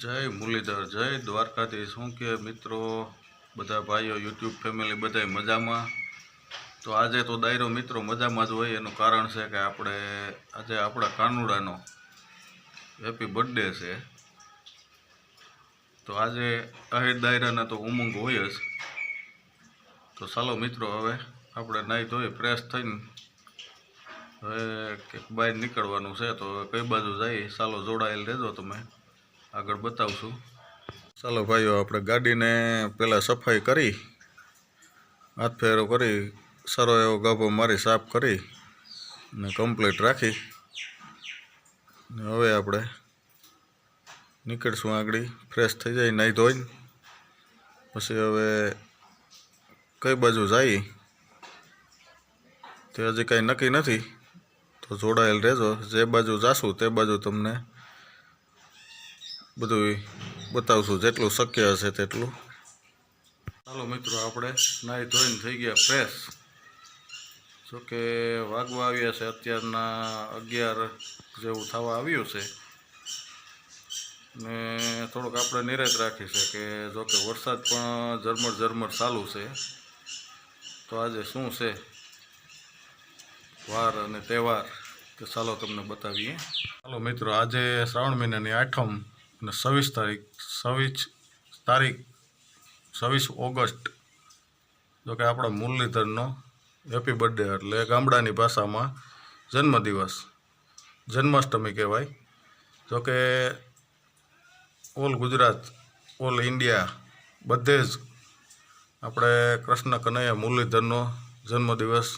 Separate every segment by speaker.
Speaker 1: જય મુરલીધર, જય દ્વારકાધીશ. શું કે મિત્રો, બધા ભાઈઓ, યુટ્યુબ ફેમિલી બધાય મજામાં? તો આજે તો દાયરો મિત્રો મજામાં જ હોય, એનું કારણ છે કે આપણે, આજે આપણા કાનુડાનો હેપી બર્થડે છે. તો આજે અહેર દાયરાના તો ઉમંગ હોય જ. તો ચાલો મિત્રો, હવે આપણે નાહી ધોઈ ફ્રેશ થઈને હવે બહાર નીકળવાનું છે, તો કઈ બાજુ જાય? ચાલો જોડાયેલ રહેજો તમે. આગળ બતાવશું. ચાલો ભાઈઓ, આપણે ગાડીને પહેલાં સફાઈ કરી, હાથ ફેરો કરી, સારો એવો ગાભો મારી સાફ કરી ને કમ્પ્લીટ રાખી. ને હવે આપણે નીકળશું આગળ ફ્રેશ થઈ જાય નાહી ધોઈને. પછી હવે કઈ બાજુ જઈએ તે હજી કાંઈ નક્કી નથી. તો જોડાયેલ રહેજો, જે બાજુ જાશું તે બાજુ તમને બધું બતાવશું, જેટલું શક્ય હશે તેટલું. ચાલો મિત્રો, આપણે નાહી ધોઈને થઈ ગયા ફ્રેશ જોકે વાગવા આવ્યા છે અત્યારના અગિયાર જેવું થવા આવ્યું છે. ને થોડુંક આપણે નિરાશ રાખી છે કે જોકે વરસાદ પણ ઝરમર ઝરમર ચાલુ છે. તો આજે શું છે? વાર અને તહેવાર, તે ચાલો તમને બતાવીએ. ચાલો મિત્રો, આજે શ્રાવણ મહિનાની આઠમ અને છવ્વીસ તારીખ છવ્વીસ તારીખ, છવ્વીસ ઓગસ્ટ, જો કે આપણા મુરલીધરનો હેપી બર્થડે એટલે ગામડાની ભાષામાં જન્મદિવસ, જન્માષ્ટમી કહેવાય. જો કે ઓલ ગુજરાત, ઓલ ઇન્ડિયા, બધે જ આપણે કૃષ્ણ કનૈયા મુરલીધરનો જન્મદિવસ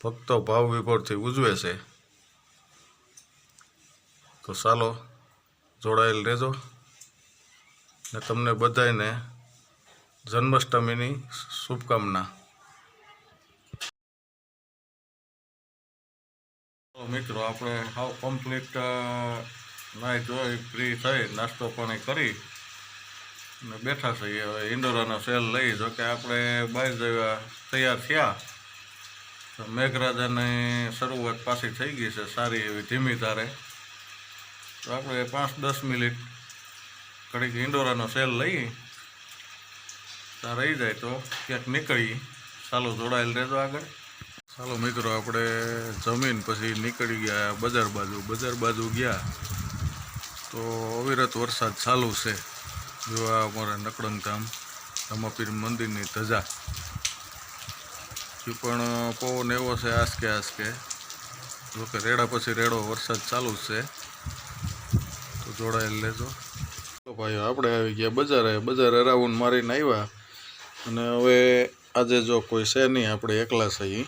Speaker 1: ભક્તો ભાવ વિભોરથી ઉજવે છે. તો ચાલો જોડાયેલ રહેજો. ને તમને બધાને જન્માષ્ટમીની શુભકામના. મિત્રો, આપણે હાવ કમ્પ્લીટ નાહી હોય ફ્રી થઈ, નાસ્તો પાણી કરી ને બેઠા છીએ. હવે ઇન્ડોરાનો સેલ લઈ, જો કે આપણે બહાર જવા તૈયાર થયા. તો મેઘરાજાની શરૂઆત પાછી થઈ ગઈ છે, સારી એવી ધીમી ધારે. તો આપણે પાંચ દસ મિનિટ. ઘડીક ઇન્ડોરાનો સેલ લઈ. ત્યાં રહી જાય તો ક્યાંક નીકળી. ચાલો જોડાયેલ રહેજો આગળ. ચાલો મિત્રો, આપણે જમીન પછી નીકળી ગયા બજાર બાજુ. બજાર બાજુ ગયા તો અવિરત વરસાદ ચાલુ છે. જો આ અમારા નકળંગ ધામ, રમાપીર મંદિરની ધજા. એ પણ પવન એવો છે આસકે આસકે. જોકે રેડા પછી રેડો વરસાદ ચાલુ છે. જોડાયેલ લેજો તો. ભાઈઓ આપણે આવી ગયા બજારે. બજાર અરાઉન્ડ મારીને આવ્યા. અને હવે આજે જો કોઈ છે નહીં, આપણે એકલા છીએ.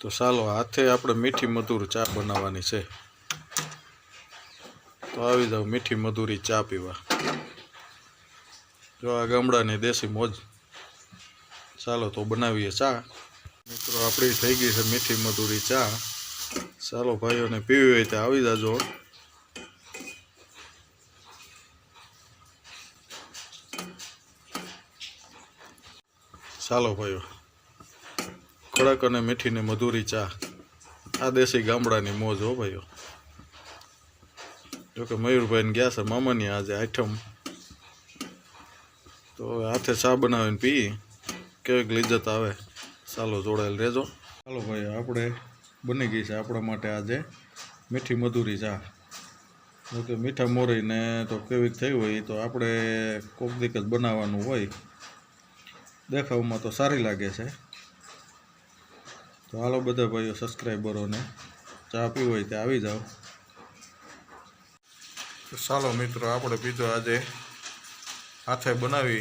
Speaker 1: તો ચાલો, હાથે આપણે મીઠી મધુર ચા બનાવવાની છે. તો આવી જાઓ, મીઠી મધુરી ચા પીવા. જો આ ગામડાની દેશી મોજ. ચાલો, તો બનાવીએ ચા. મિત્રો, આપણી થઈ ગઈ છે મીઠી મધુરી ચા. ચાલો, ભાઈઓને પીવી હોય તો આવી જાજો. ચાલો ભાઈઓ. કડક અને મીઠીને મધુરી ચા. આ દેશી ગામડાની મોજ હો ભાઈઓ. જોકે મયુરભાઈને ગયા છે મામાની આજે આઠમ. તો હાથે ચા બનાવીને પી. કેવીક લિજ્જત આવે. ચાલો જોડાયેલ રહેજો. ચાલો ભાઈ, આપણે બની ગઈ છે આપણા માટે આજે મીઠી મધુરી ચા. જોકે મીઠા મોરીને તો કેવીક થઈ હોય તો આપણે કોક દીક જ બનાવવાનું હોય. દેખાવમાં તો સારી લાગે છે. તો હાલો બધા ભાઈઓ સબસ્ક્રાઈબરોને ચા પીવો હોય તે આવી જાઓ. ચાલો મિત્રો, આપણે પીધો આજે હાથે બનાવી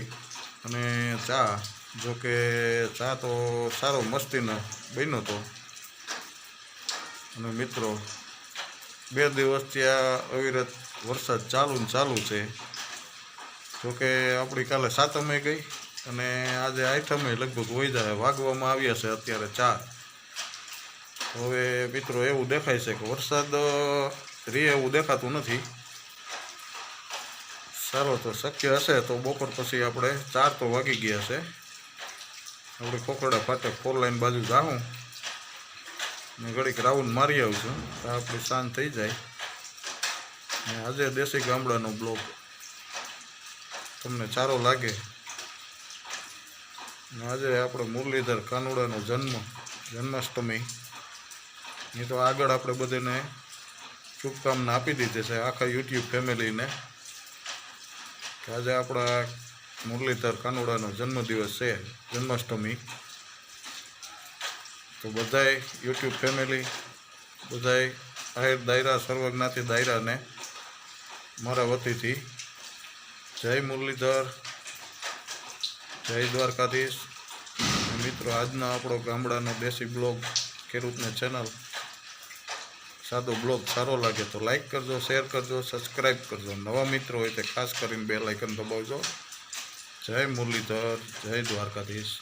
Speaker 1: અને ચા, જો કે ચા તો સારો મસ્તીનો બન્યો તો. અને મિત્રો, બે દિવસથી આ અવિરત વરસાદ ચાલુ ને ચાલુ છે. જોકે આપણી કાલે સાતમે ગઈ. અને આજે એ લગભગ જાય વાગવામાં આવ્યા છે અત્યારે ચાર. હવે મિત્રો એવું દેખાય છે કે વરસાદ રે એવું દેખાતું નથી. સારો તો શક્ય હશે તો બપોર પછી આપણે ચાર તો વાગી ગયા છે. આપણે કોકડા ફાટે ફોર લાઈન બાજુ જાઉં ને ઘડીક રાઉન્ડ મારી આવું છું. તો આપણી શાંત થઈ જાય. ને આજે દેશી ગામડાનો બ્લોક તમને સારો લાગે આજે આપણે મુરલીધર કાનુડાનો જન્મ, જન્માષ્ટમી. એ તો આગળ આપણે બધાને શુભકામના આપી દીધી છે આખા યુટ્યુબ ફેમિલીને કે આજે આપણા મુરલીધર કાનુડાનો જન્મદિવસ છે, જન્માષ્ટમી. તો બધાય યુટ્યુબ ફેમિલી, બધાય આહિર દાયરા, સર્વજ્ઞાતિ દાયરાને મારા વતીથી જય મુરલીધર. જય દ્વારકાધીશ. મિત્રો, આજનો આપણો ગામડાનો દેશી બ્લોગ, ખેડૂતને ચેનલ સાદો બ્લોગ સારો લાગે તો લાઈક કરજો શેર કરજો સબસ્ક્રાઈબ કરજો. નવા મિત્રો હોય તે ખાસ કરીને બે લાઇકન દબાવજો. જય મુરલીધર, જય દ્વારકાધીશ.